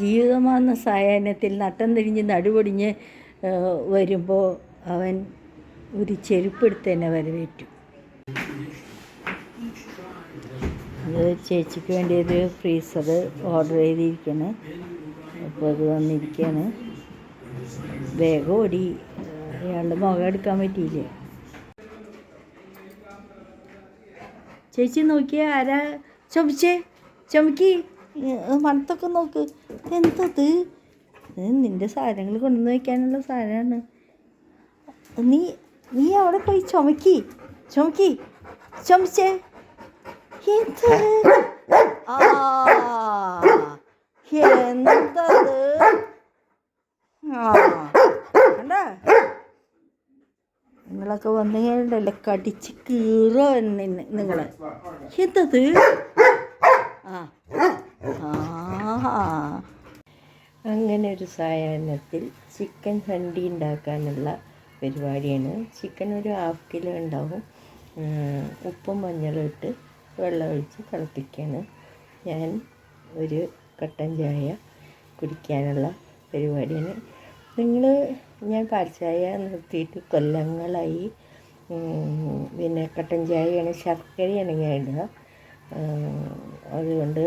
ജീവിതമാകുന്ന സായാഹ്നത്തിൽ നട്ടം തിരിഞ്ഞ് നടുപൊടിഞ്ഞ് വരുമ്പോൾ അവൻ ഒരു ചെരുപ്പെടുത്ത് തന്നെ വരവേറ്റു. അത് ചേച്ചിക്ക് വേണ്ടി ഒരു ഫ്രീസർ ഓർഡർ ചെയ്തിരിക്കുകയാണ് അപ്പോൾ അത് വന്നിരിക്കുകയാണ് വേഗം ഓടി. അയാളുടെ മുഖം എടുക്കാൻ പറ്റിയില്ലേ? ചേച്ചി നോക്കിയാൽ ആരാ? ചുമച്ചേ? ചുമക്കി? മണത്തൊക്കെ നോക്ക്. എന്തത് നിന്റെ സാധനങ്ങൾ കൊണ്ടുവന്ന് വയ്ക്കാനുള്ള സാധനമാണ്. നീ നീ അവിടെ പോയി ചുമക്കി. ചുമക്കി. ചുമച്ചേ. എന്ത്? ആ എന്തത് നിങ്ങളൊക്കെ വന്നു കഴിഞ്ഞല്ലേ കടിച്ച് കീറോ നിങ്ങളെ. എന്തത് ആ. അങ്ങനെ ഒരു സായാഹ്നത്തിൽ ചിക്കൻ ഹണ്ടി ഉണ്ടാക്കാനുള്ള പരിപാടിയാണ്. ചിക്കൻ ഒരു ഹാഫ് കിലോ ഉണ്ടാവും. ഉപ്പും മഞ്ഞളും ഇട്ട് വെള്ളം ഒഴിച്ച് തിളപ്പിക്കുകയാണ് ഞാൻ ഒരു കട്ടൻ ചായ കുടിക്കാനുള്ള പരിപാടിയാണ്. നിങ്ങൾ ഞാൻ പാൽച്ചായ ചായ നിർത്തിയിട്ട് കൊല്ലങ്ങളായി പിന്നെ കട്ടൻ ചായയാണ് ശർക്കരയാണ് ഞാൻ ഇടുക. അതുകൊണ്ട്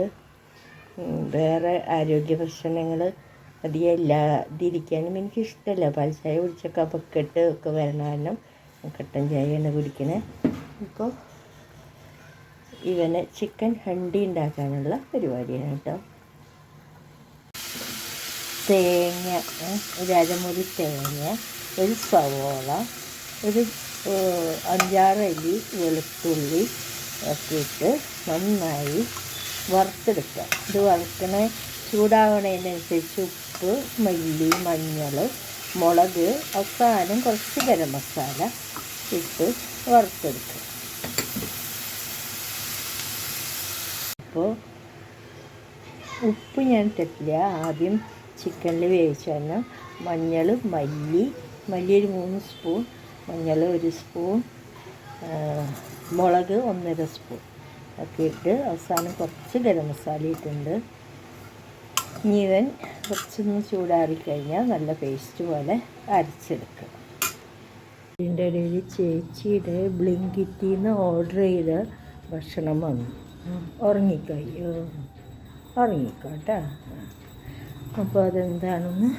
വേറെ ആരോഗ്യ പ്രശ്നങ്ങൾ അധികം ഇല്ലാതിരിക്കാനും എനിക്കിഷ്ടമല്ല പാൽ ചായ കുടിച്ച കഫക്കെട്ട് ഒക്കെ വരണ കാരണം കട്ടൻ ചായയാണ് കുടിക്കണേ. ഇപ്പോൾ ഇവനെ ചിക്കൻ ഹണ്ടി ഉണ്ടാക്കാനുള്ള പരിപാടിയാണ് കേട്ടോ. തേങ്ങ ഒരു അരമുറി തേങ്ങ ഒരു സവോള ഒരു അഞ്ചാറ് അല്ലി വെളുത്തുള്ളി ഒക്കെ ഇട്ട് നന്നായി വറുത്തെടുക്കുക. ഇത് വറുക്കണ ചൂടാവണതിനനുസരിച്ച് ഉപ്പ് മല്ലി മഞ്ഞൾ മുളക് അവസാനം കുറച്ച് ഗരം മസാല ഇട്ട് വറുത്തെടുക്കുക. അപ്പോൾ ഉപ്പ് ഞാൻ ഇട്ടിട്ടില്ല. ആദ്യം ചിക്കനിൽ വേവിച്ച തന്നെ മഞ്ഞൾ മല്ലി മല്ലി ഒരു മൂന്ന് സ്പൂൺ മഞ്ഞൾ ഒരു സ്പൂൺ മുളക് ഒന്നര സ്പൂൺ. ഒക്കെ ഇട്ട് അവസാനം കുറച്ച് ഗരം മസാല ഇട്ടുണ്ട് ഇനി ഇവൻ കുറച്ചൊന്ന് ചൂടാറിക്കഴിഞ്ഞാൽ നല്ല പേസ്റ്റ് പോലെ അരച്ചെടുക്കുക ഇതിന്റെ ഇടയിൽ ചേച്ചിയുടെ ബ്ലിങ്കിറ്റിൽ നിന്ന് ഓർഡർ ചെയ്ത ഭക്ഷണം വന്നു. ഉറങ്ങിക്കയ്യോ ഉറങ്ങിക്കോട്ടെ. അപ്പോൾ അതെന്താണെന്ന്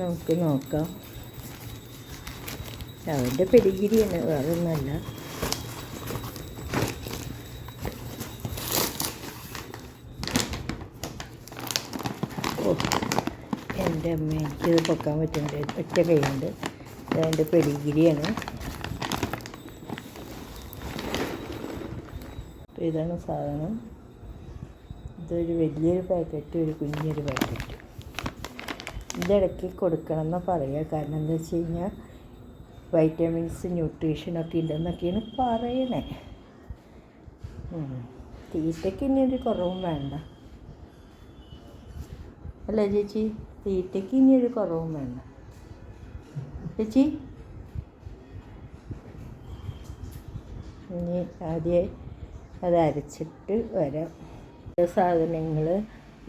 നമുക്ക് നോക്കാം. അവന്റെ പെരുകിരിയാണ് വേറെ ഒന്നല്ല എന്റെ അമ്മ എനിക്കിത് പൊക്കാൻ പറ്റുന്നുണ്ട് ഒറ്റ കൈയുണ്ട്. അതെന്റെ പെടിഗിരിയാണ്. അപ്പോൾ ഇതാണ് സാധനം. ഇതൊരു വലിയൊരു പാക്കറ്റ് ഒരു കുഞ്ഞൊരു പാക്കറ്റ്. ഇതിടയ്ക്ക് കൊടുക്കണം എന്ന് പറയുക. കാരണം എന്താ വെച്ച് കഴിഞ്ഞാൽ വൈറ്റമിൻസ് ന്യൂട്രീഷനൊക്കെ ഉണ്ടെന്നൊക്കെയാണ് പറയണേ. തീറ്റയ്ക്ക് ഇനി ഒരു കുറവും വേണ്ട. അല്ല ചേച്ചി? തീറ്റയ്ക്ക് ഇനി ഒരു കുറവും വേണ്ട. ചേച്ചി? ഇനി ആദ്യം അത് അരച്ചിട്ട് വരാം. സാധനങ്ങൾ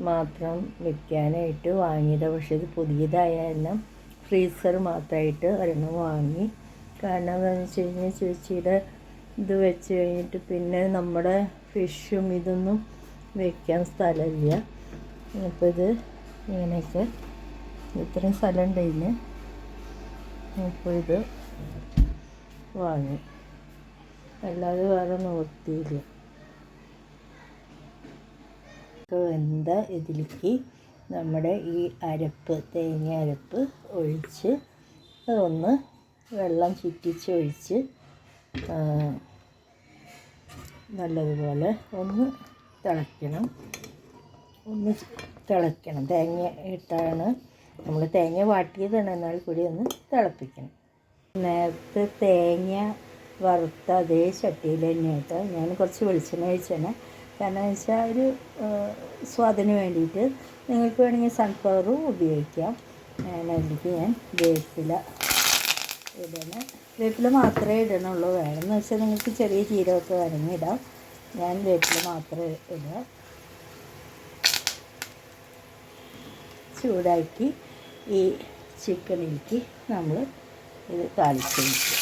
മാത്രം വിൽക്കാനായിട്ട് വാങ്ങിയത്. പക്ഷേ ഇത് പുതിയതായ എല്ലാം ഫ്രീസർ മാത്രമായിട്ട് ഒരെണ്ണം വാങ്ങി. കാരണം എന്താണെന്ന് വെച്ച് കഴിഞ്ഞാൽ ചേച്ചിയുടെ ഇത് വെച്ച് കഴിഞ്ഞിട്ട് പിന്നെ നമ്മുടെ ഫിഷും ഇതൊന്നും വയ്ക്കാൻ സ്ഥലമില്ല. അപ്പോൾ ഇത് ഇങ്ങനെയൊക്കെ. ഇത്രയും സ്ഥലം ഉണ്ടായിന് അപ്പോൾ ഇത് വാങ്ങി. അല്ലാതെ വേറെ നിവൃത്തിയില്ല വെന്ത ഇതിലേക്ക് നമ്മുടെ ഈ അരപ്പ് തേങ്ങ അരപ്പ് ഒഴിച്ച് അതൊന്ന് വെള്ളം ചുറ്റിച്ച് ഒഴിച്ച് നല്ലതുപോലെ ഒന്ന് തിളയ്ക്കണം. ഒന്ന് തിളയ്ക്കണം തേങ്ങ ഇട്ടാണ് നമ്മൾ തേങ്ങ വാട്ടിയതാണ്. എന്നാൽ കൂടി ഒന്ന് തിളപ്പിക്കണം. നേരത്തെ തേങ്ങ വറുത്ത അതേ ചട്ടിയിൽ തന്നെ കേട്ടോ ഞാൻ കുറച്ച് വെളിച്ചെണ്ണ ഒഴിച്ചാണ് കാരണം വെച്ചാൽ ഒരു സ്വാദിന് വേണ്ടിയിട്ട് നിങ്ങൾക്ക് വേണമെങ്കിൽ സൺഫ്ലവറും ഉപയോഗിക്കാം. അതിലേക്ക് ഞാൻ വേപ്പില ഇടണം. വേപ്പില മാത്രമേ ഇടണുള്ളൂ. വേണമെന്ന് വെച്ചാൽ നിങ്ങൾക്ക് ചെറിയ ജീരകമൊക്കെ വേണമെങ്കിൽ ഇടാം ഞാൻ വേപ്പില മാത്രമേ ഇടാം. ചൂടാക്കി ഈ ചിക്കനിലേക്ക് നമ്മൾ ഇത് താളിച്ച് വയ്ക്കുക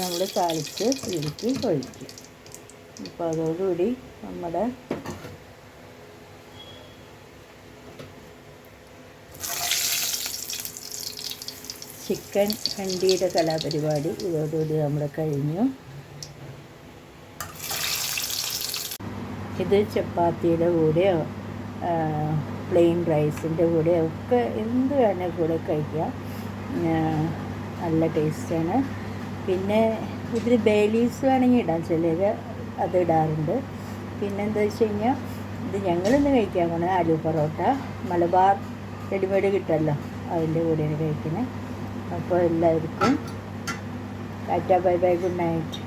നമ്മൾ താളിച്ച് ഇതിലേക്ക് ഒഴിക്കും. അപ്പോൾ അതോടുകൂടി നമ്മുടെ ചിക്കൻ ഹണ്ടിയുടെ കലാപരിപാടി ഇതോടുകൂടി നമ്മൾ കഴിഞ്ഞു. ഇത് ചപ്പാത്തിയുടെ കൂടെയോ പ്ലെയിൻ റൈസിന്റെ കൂടെയോ ഒക്കെ എന്ത് വേണേൽ കൂടെ കഴിക്കാം. നല്ല ടേസ്റ്റാണ്. പിന്നെ ഇതിൽ ബേലീസ് വേണമെങ്കിൽ ഇടാം. ചിലർ അത് ഇടാറുണ്ട്. പിന്നെ എന്താ വെച്ച് കഴിഞ്ഞാൽ ഇത് ഞങ്ങളിന്ന് കഴിക്കാൻ പോണത് ആലു പൊറോട്ട. മലബാർ റെഡിമെയ്ഡ് കിട്ടുമല്ലോ അതിന്റെ കൂടെയാണ് കഴിക്കുന്നത്. അപ്പോൾ എല്ലാവർക്കും Tata bye bye good night.